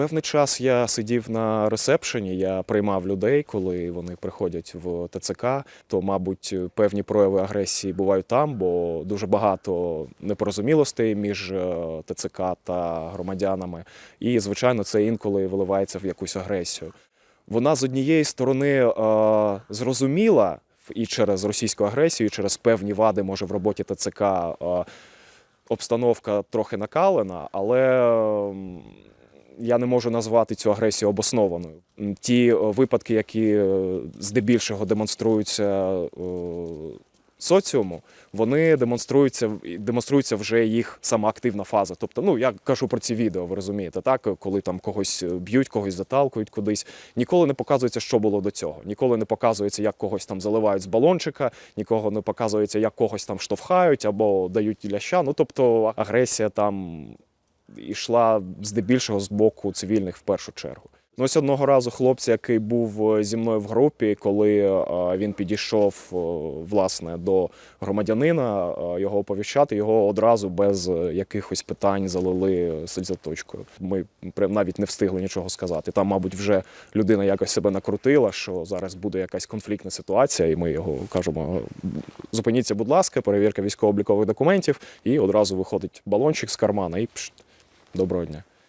Певний час я сидів на ресепшені, я приймав людей, коли вони приходять в ТЦК. То, мабуть, певні прояви агресії бувають там, бо дуже багато непорозумілостей між е, ТЦК та громадянами. І, звичайно, це інколи виливається в якусь агресію. Вона з однієї сторони е, зрозуміла і через російську агресію, і через певні вади, може, в роботі ТЦК. Е, обстановка трохи накалена, але ем, я не можу назвати цю агресію обоснованою. Ті е, випадки, які е, здебільшого демонструються е, соціуму, вони демонструються демонструються вже їх сама активна фаза. Тобто, ну я кажу про ці відео, ви розумієте, так коли там когось б'ють, когось заталкують кудись. Ніколи не показується, що було до цього. Ніколи не показується, як когось там заливають з балончика, нікого не показується, як когось там штовхають або дають ляща. Ну тобто агресія там йшла здебільшого з боку цивільних в першу чергу. Ну, ось одного разу хлопця, який був е, зі мною в групі, коли е, він підійшов е, власне до громадянина, його оповіщати, його одразу без якихось питань залили сельзаточкою. Ми навіть не встигли нічого сказати. Там, мабуть, вже людина якось себе накрутила, що зараз буде якась конфліктна ситуація, і ми його кажемо: зупиніться, будь ласка, перевірка військово-облікових документів, і одразу виходить балончик з кармана і пшт, доброго дня.